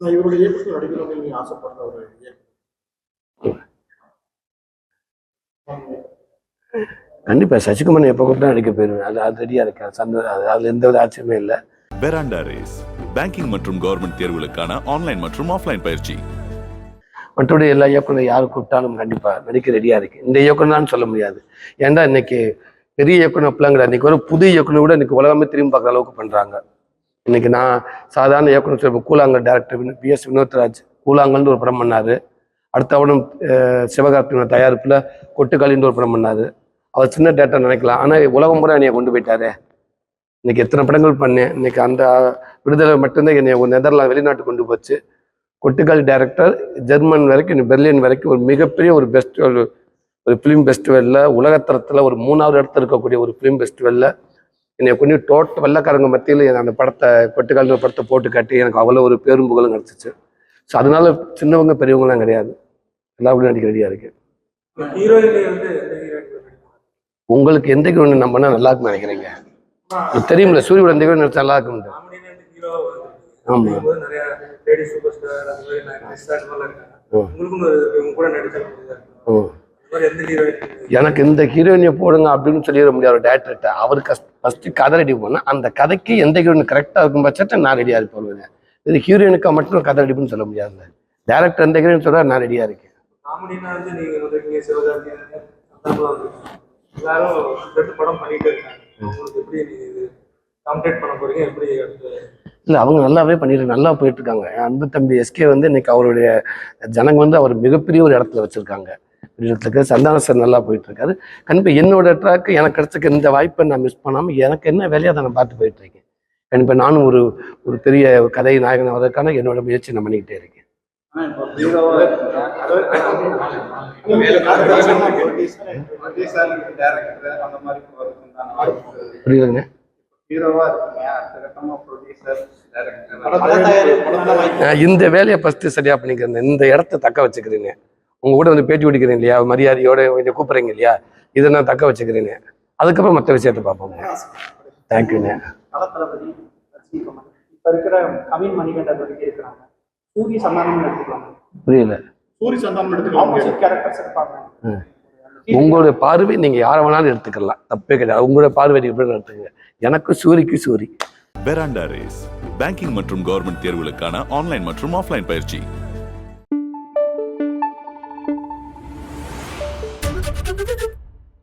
நான் இவருடைய இயக்கத்தில் நடிக்கணும்னு நீங்க ஆசைப்படுற ஒரு இயக்கம். கண்டிப்பா சசிகுமார் எப்போ கூப்பிட்டா நடிக்க போயிருவேன். அது அது ரெடியா இருக்கேன் சந்த அது அதுல எந்த வித ஆச்சரியமே இல்லை. பெராண்டா ரேஸ் பேங்கிங் மற்றும் கவர்மெண்ட் தேர்வுகளுக்கான ஆன்லைன் மற்றும் ஆஃப்லைன் பயிற்சி. மற்றபடி எல்லா இயக்குனர் யார் கூப்பிட்டாலும் கண்டிப்பா நடிக்க ரெடியா இருக்கு. இந்த இயக்குனர் தான் சொல்ல முடியாது. ஏன்டா இன்னைக்கு பெரிய இயக்குனர் பிள்ளைங்கிற இன்னைக்கு ஒரு புது இயக்குனர் கூட இன்னைக்கு உலகமே திரும்பி பார்க்குற அளவுக்கு பண்றாங்க. இன்னைக்கு நான் சாதாரண இயக்குனர் சொல்ல Koozhangal director P S Vinothraj கூழாங்கல்னு ஒரு படம் பண்ணாரு. அடுத்த படம் தயாரிப்பில் சிவகார்த்திகேயன் கொட்டுக்காலின்னு ஒரு படம் பண்ணாரு. அவர் சின்ன டேட்டா நினைக்கலாம். ஆனால் உலகம் பூரா என்னைய கொண்டு போயிட்டாரு. இன்னைக்கு எத்தனை படங்கள் பண்ணேன் இன்னைக்கு அந்த விடுதலை மட்டும்தான் என்னை நெதர்லாந்து வெளிநாட்டுக்கு கொண்டு போச்சு. கொட்டுக்கால் டேரக்டர் ஜெர்மன் வரைக்கும் பெர்லின் வரைக்கும் ஒரு மிகப்பெரிய ஒரு பெஸ்ட் ஒரு ஒரு ஃபிலிம் ஃபெஸ்டிவலில் உலகத்தரத்தில் ஒரு மூணாவது இடத்துல இருக்கக்கூடிய ஒரு ஃபிலிம் ஃபெஸ்டிவலில் என்னை கொண்டு டோட்ட வெள்ளக்காரங்க மத்தியில் அந்த படத்தை கொட்டுக்கால் ஒரு படத்தை போட்டு காட்டி எனக்கு அவ்வளோ ஒரு பேரும் புகழும் கிடச்சிச்சு. ஸோ அதனால சின்னவங்க பெரியவங்கலாம் கிடையாது. எல்லாருக்கும் நடிக்க ரெடியாக இருக்கு எந்த ஹீரோயின் உங்களுக்கு எந்த ஒன்று நம்பினா நல்லா இருக்கும்னு நினைக்கிறீங்க? தெரியுமில்ல சூரியோட எந்த நடிச்சா நல்லா இருக்கும் காமெடியில ஹீரோ ஆமா. போது நிறைய லேடி சூப்பர் ஸ்டார் அந்த மாதிரி கூட நடிச்சா எனக்கு இந்த ஹீரோயினை போடுங்க அப்படின்னு சொல்லிட முடியாது டேரக்டர்கிட்ட அவர் கஷ்ட ஃபஸ்ட்டு கதை ரெடி பண்ணால் அந்த கதைக்கு எந்த ஹீரோயின் கரெக்டாக இருக்கும் பட்சத்தை நான் ரெடியாக இருப்பேன் இது ஹீரோயினுக்கு மட்டும் கதை ரெடிப்புன்னு சொல்ல முடியாது டேரக்டர் எந்த ஹீரோயின் சொல்கிறா நான் ரெடியாக இருக்கேன். இல்லை அவங்க நல்லாவே பண்ணிட்டு நல்லா போயிட்டு இருக்காங்க. அன்பு தம்பி எஸ்கே வந்து இன்னைக்கு அவருடைய ஜனங்க வந்து அவர் மிகப்பெரிய ஒரு இடத்துல வச்சிருக்காங்க. இருக்காரு. சந்தான சார் நல்லா போயிட்டு இருக்காரு கண்டிப்பாக என்னோட ட்ராக்கு எனக்கு கிடைச்சிருக்க இந்த வாய்ப்பை நான் மிஸ் பண்ணாமல் எனக்கு என்ன வேலையை அதை நான் பார்த்து போயிட்டு இருக்கேன் கண்டிப்பாக நானும் ஒரு ஒரு பெரிய கதை நாயகன் ஆவதற்கான என்னோட முயற்சி நான் பண்ணிக்கிட்டே இருக்கேன். புரியுதுங்க? இந்த வேலையை ஃபஸ்ட்டு சரியாக பண்ணிக்கிறேன். இந்த இடத்த தக்க வச்சுக்கிறேங்க. உங்க கூட வந்து பேட்டி பிடிக்கிறேன் இல்லையா? மரியாதையோட இதை கூப்பிட்றீங்க இல்லையா? இதை நான் தக்க வச்சுக்கிறேனே அதுக்கப்புறம் மற்ற விஷயத்தை பார்ப்போம். தேங்க்யூண்ணே புரியல. உங்களுடைய பார்வை நீங்க யாரை வேணாலும் எடுத்துக்கலாம். தப்பே கிடையாது. உங்களுடைய பார்வை எப்படி எடுத்துக்கங்க? எனக்கு சூரிக்கு சூரி. பெராண்டா ரேஸ் பேங்கிங் மற்றும் கவர்மெண்ட் தேர்வுகளுக்கான ஆன்லைன் மற்றும் ஆஃப்லைன் பயிற்சி.